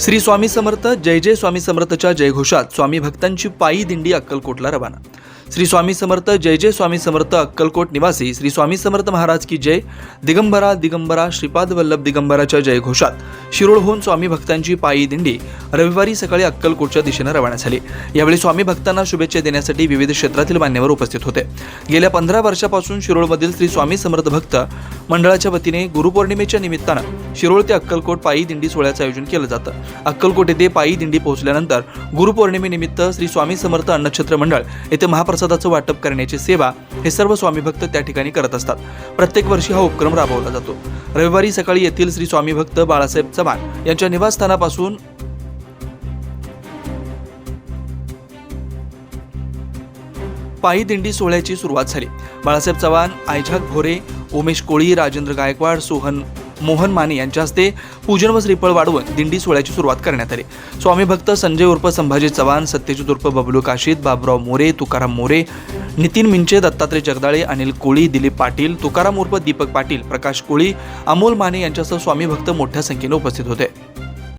श्री स्वामी समर्थ जय जय स्वामी समर्थच्या जयघोषात स्वामी भक्तांची पायी दिंडी अक्कलकोटला रवाना. श्री स्वामी समर्थ जय जय स्वामी समर्थ अक्कलकोट निवासी श्री स्वामी समर्थ महाराज की जय. दिगंबरा दिगंबरा श्रीपाद वल्लभ दिगंबराच्या जयघोषात शिरोळहून स्वामी भक्तांची पायी दिंडी. रविवारी सकाळी अक्कलकोटच्या दिशेनं रवाना झाली. यावेळी स्वामी भक्तांना शुभेच्छा देण्यासाठी विविध क्षेत्रातील मान्यवर उपस्थित होते. गेल्या पंधरा वर्षापासून शिरोळमधील श्री स्वामी समर्थ भक्त मंडळाच्या वतीने गुरुपौर्णिमेच्या निमित्तानं शिरोळ ते अक्कलकोट पायी दिंडी सोहळ्याचं आयोजन केलं जातं. अक्कलकोट येथे पायी दिंडी पोहोचल्यानंतर गुरुपौर्णिमेनिमित्त श्री स्वामी समर्थ अन्नछत्र मंडळ येथे महाप्रसादाचं वाटप करण्याची सेवा हे सर्व स्वामी भक्त त्या ठिकाणी करत असतात. प्रत्येक वर्षी हा उपक्रम राबवला जातो. रविवारी सकाळी येथील श्री स्वामी भक्त बाळासाहेब चव्हाण यांच्या निवासस्थानापासून पायी दिंडी सोहळ्याची सुरुवात झाली. बाळासाहेब चव्हाण आयझाक भोरे उमेश कोळी राजेंद्र गायकवाड सोहन मोहन माने यांच्या हस्ते पूजन व श्रीफळ वाढवून दिंडी सोहळ्याची सुरुवात करण्यात आली. स्वामी भक्त संजय उर्फ संभाजी चव्हाण सत्यजित उर्फ बबलू काशीद बाबराव मोरे तुकाराम मोरे नितीन मिंचे दत्तात्रय जगदाळे अनिल कोळी दिलीप पाटील तुकाराम उर्फ दीपक पाटील प्रकाश कोळी अमोल माने यांच्यासह स्वामी भक्त मोठ्या संख्येने उपस्थित होते.